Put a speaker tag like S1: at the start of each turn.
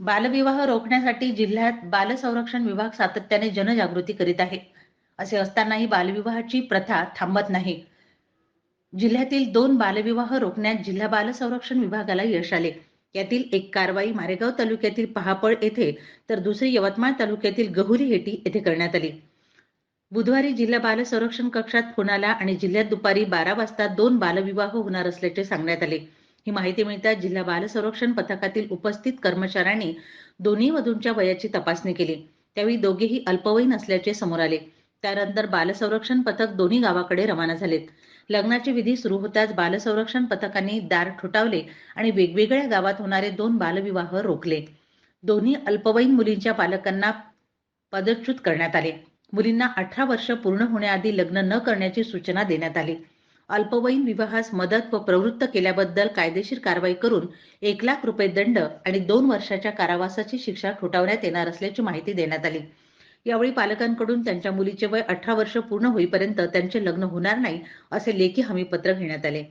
S1: बालविवाह रोखण्यासाठी जिल्ह्यात बाल संरक्षण विभाग सातत्याने जनजागृती करीत आहे. असे असतानाही बालविवाहाची प्रथा थांबत नाही. जिल्ह्यातील दोन बालविवाह रोखण्यात जिल्हा बाल संरक्षण विभागाला यश आले. यातील एक कारवाई मारेगाव तालुक्यातील पहापळ येथे तर दुसरी यवतमाळ तालुक्यातील गहुरी हेटी येथे करण्यात आली. बुधवारी जिल्हा बाल संरक्षण कक्षात फोन आला आणि जिल्ह्यात दुपारी बारा वाजता दोन बालविवाह होणार असल्याचे सांगण्यात आले. ही माहिती मिळताच जिल्हा बाल संरक्षण पथकातील उपस्थित कर्मचाऱ्यांनी दोन्ही वधूंच्या वयाची तपासणी केली. त्यावेळी दोघेही अल्पवयीन असल्याचे समोर आले. त्यानंतर बालसंरक्षण पथक दोन्ही गावाकडे रवाना झालेत. लग्नाची विधी सुरू होताच बालसंरक्षण पथकांनी दार ठोठावले आणि वेगवेगळ्या गावात होणारे दोन बालविवाह रोखले. दोन्ही अल्पवयीन मुलींच्या पालकांना पदच्युत करण्यात आले. मुलींना अठरा वर्ष पूर्ण होण्याआधी लग्न न करण्याची सूचना देण्यात आली. अल्पवयीन विवाहास मदत व प्रवृत्त केल्याबद्दल कायदेशीर कारवाई करून एक लाख रुपये दंड आणि दोन वर्षाच्या कारावासाची शिक्षा ठोठावण्यात येणार असल्याची माहिती देण्यात आली. यावेळी पालकांकडून त्यांच्या मुलीचे वय अठरा वर्ष पूर्ण होईपर्यंत त्यांचे लग्न होणार नाही असे लेखी हमीपत्र घेण्यात आले.